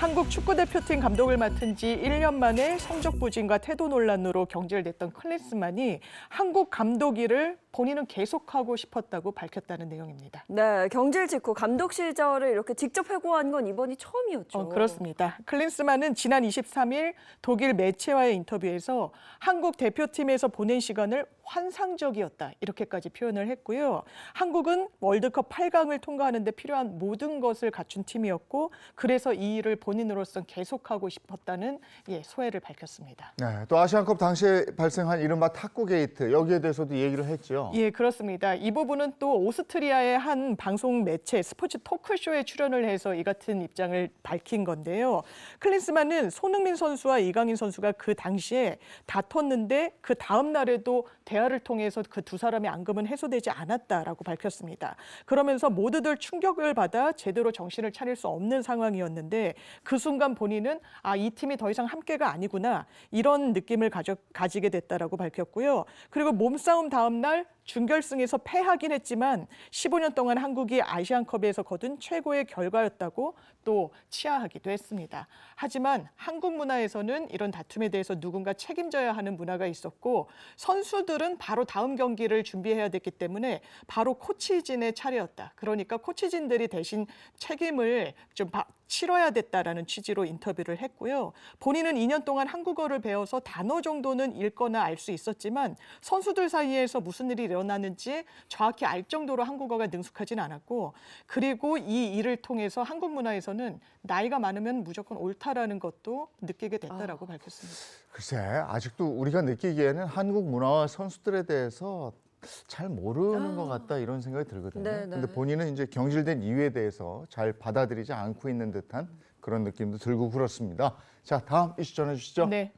한국 축구대표팀 감독을 맡은 지 1년 만에 성적 부진과 태도 논란으로 경질됐던 클린스만이 한국 감독 일을 본인은 계속하고 싶었다고 밝혔다는 내용입니다. 네, 경질 직후 감독 시절을 이렇게 직접 회고한 건 이번이 처음이었죠. 어, 그렇습니다. 클린스만은 지난 23일 독일 매체와의 인터뷰에서 한국 대표팀에서 보낸 시간을 환상적이었다 이렇게까지 표현을 했고요. 한국은 월드컵 8강을 통과하는 데 필요한 모든 것을 갖춘 팀이었고 그래서 이 일을 본인으로서 계속하고 싶었다는 예, 소회를 밝혔습니다. 네, 또 아시안컵 당시에 발생한 이른바 탁구 게이트 여기에 대해서도 얘기를 했죠. 예, 그렇습니다. 이 부분은 또 오스트리아의 한 방송 매체 스포츠 토크쇼에 출연을 해서 이 같은 입장을 밝힌 건데요. 클린스만은 손흥민 선수와 이강인 선수가 그 당시에 다퉜는데 그 다음 날에도 대화를 통해서 그 두 사람의 앙금은 해소되지 않았다라고 밝혔습니다. 그러면서 모두들 충격을 받아 제대로 정신을 차릴 수 없는 상황이었는데 그 순간 본인은 아, 이 팀이 더 이상 함께가 아니구나 이런 느낌을 가져, 가지게 됐다라고 밝혔고요. 그리고 몸싸움 다음 날 준결승에서 패하긴 했지만 15년 동안 한국이 아시안컵에서 거둔 최고의 결과였다고 또 치하하기도 했습니다. 하지만 한국 문화에서는 이런 다툼에 대해서 누군가 책임져야 하는 문화가 있었고 선수들은 바로 다음 경기를 준비해야 됐기 때문에 바로 코치진의 차례였다. 그러니까 코치진들이 대신 책임을 좀 바- 치러야 됐다라는 취지로 인터뷰를 했고요. 본인은 2년 동안 한국어를 배워서 단어 정도는 읽거나 알 수 있었지만 선수들 사이에서 무슨 일이 일어나는지 정확히 알 정도로 한국어가 능숙하진 않았고 그리고 이 일을 통해서 한국 문화에서는 나이가 많으면 무조건 옳다라는 것도 느끼게 됐다라고 밝혔습니다. 글쎄 아직도 우리가 느끼기에는 한국 문화와 선수들에 대해서 잘 모르는 것 같다 이런 생각이 들거든요. 네, 네. 근데 본인은 이제 경질된 이유에 대해서 잘 받아들이지 않고 있는 듯한 그런 느낌도 들고 그렇습니다. 자 다음 이슈 전해 주시죠. 네.